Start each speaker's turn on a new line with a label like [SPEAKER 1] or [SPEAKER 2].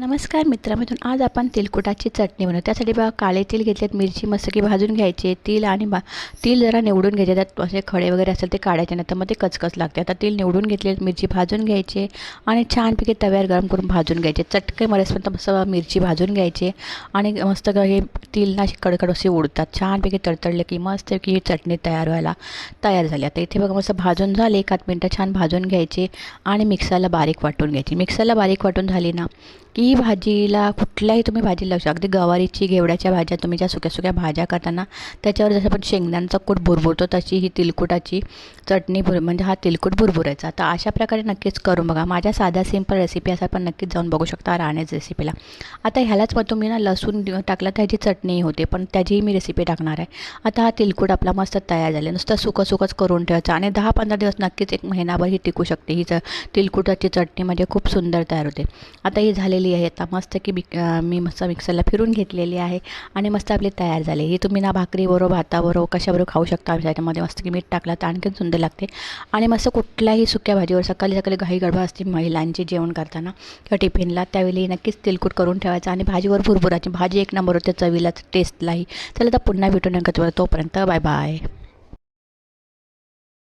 [SPEAKER 1] नमस्कार मित्रांमधून आज आपण तिलकुटाची चटणी बनवू. त्यासाठी बघा काळे तेल घेतलेत मिरची मस्त की भाजून घ्यायचे तिल आणि बा तिल जरा निवडून घ्यायचे. त्यात असे खडे वगैरे असेल ते काढायचे नाही तर मग ते कचकच लागते. आता तेल निवडून घेतले मिरची भाजून घ्यायचे आणि छानपैकी तव्यावर गरम करून भाजून घ्यायचे. चटके मरेसपर्यंत मस्त मिरची भाजून घ्यायचे आणि मस्त हे तिल ना असे कडकड असे उडतात. छानपैकी तडतडले की मस्त की ही चटणी तयार व्हायला तयार झाली. आता इथे बघा मस्त भाजून झाले एकात मिनटं छान भाजून घ्यायचे आणि मिक्सरला बारीक वाटून घ्यायची. मिक्सरला बारीक वाटून झाली ना की ही भाजीला कुठल्याही तुम्ही भाजी लावू शकता. अगदी गवारीची घेवड्याच्या भाज्या तुम्ही ज्या सुक्या सुक्या भाज्या करताना त्याच्यावर जसं आपण शेंगदाणचा कूट भुरभुरतो तशी ही तिलकुटाची चटणी भुर म्हणजे हा तिलकुट भुरभुरायचा. तर अशा प्रकारे नक्कीच करून बघा. माझ्या साध्या सिंपल रेसिपी असा पण नक्कीच जाऊन बघू शकता राहण्याच रेसिपीला आता ह्यालाच मग तुम्ही ना लसूण टाकला तर ह्याची चटणी होते पण त्याचीही मी रेसिपी टाकणार आहे. आता हा तिलकुट आपला मस्त तयार झाला. नुसतं सुकं सुकंच करून ठेवायचं आणि दहा पंधरा दिवस नक्कीच एक महिनाभर ही टिकू शकते. ही च तिलकुटाची चटणी म्हणजे खूप सुंदर तयार होते. आता ही झालेली आहे. आता मस्त की बिक मी मस्त मिक्सरला फिरून घेतलेली आहे आणि मस्त आपली तयार झाली. ही तुम्ही ना भाकरीबरोबर भाताबरोबर कशाबरोबर खाऊ शकता त्याच्यामध्ये मस्त की मीठ टाकलं तर आणखीन सुंदर लागते. आणि मस्त कुठल्याही सुक्या भाजीवर सकाळी सकाळी घाई गडबड असते महिलांची जेवण करताना किंवा टिफिनला त्यावेळी नक्कीच तिलकूट करून ठेवायचं आणि भाजीवर भुरभुराची भाजी एक नंबर होते चवीला टेस्टलाही चला तर पुन्हा भेटू नका तोपर्यंत बाय बाय.